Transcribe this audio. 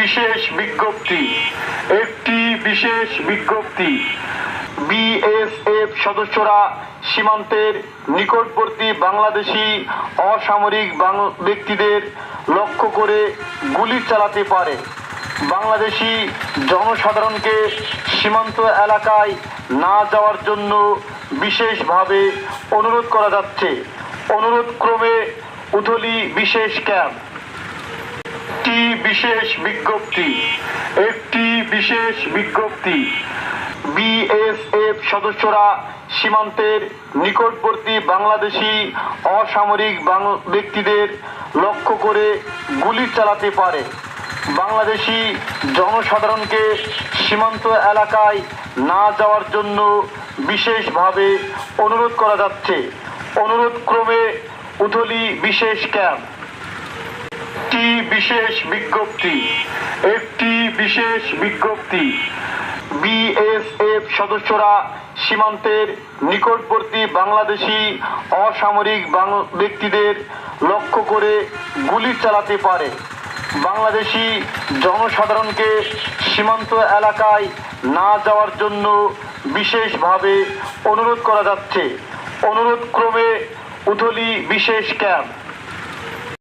বিশেষ বিজ্ঞপ্তি, একটি বিশেষ বিজ্ঞপ্তি, বিএসএফ সদস্যরা সীমান্তের নিকটবর্তী বাংলাদেশি অসামরিক ব্যক্তিদের লক্ষ্য করে গুলি চালাতে পারে। বাংলাদেশি জনসাধারণকে সীমান্ত এলাকায় না যাওয়ার জন্য বিশেষভাবে অনুরোধ করা যাচ্ছে। অনুরোধ ক্রমে উথলি বিশেষ ক্যাম্প। একটি বিশেষ বিজ্ঞপ্তি, একটি বিশেষ বিজ্ঞপ্তি। বিএসএফ সদস্যরা সীমান্তের নিকটবর্তী বাংলাদেশি অসামরিক ব্যক্তিদের লক্ষ্য করে গুলি চালাতে পারে। বাংলাদেশি জনসাধারণকে সীমান্ত এলাকায় না যাওয়ার জন্য বিশেষভাবে অনুরোধ করা যাচ্ছে। অনুরোধ ক্রমে উথলি বিশেষ ক্যাম্প। একটি বিশেষ বিজ্ঞপ্তি, একটি বিশেষ বিজ্ঞপ্তি। বিএসএফ সদস্যরা সীমান্তের নিকটবর্তী বাংলাদেশি অসামরিক ব্যক্তিদের লক্ষ্য করে গুলি চালাতে পারে। বাংলাদেশি জনসাধারণকে সীমান্ত এলাকায় না যাওয়ার জন্য বিশেষভাবে অনুরোধ করা যাচ্ছে। অনুরোধ ক্রমে উথলি বিশেষ ক্যাম্প।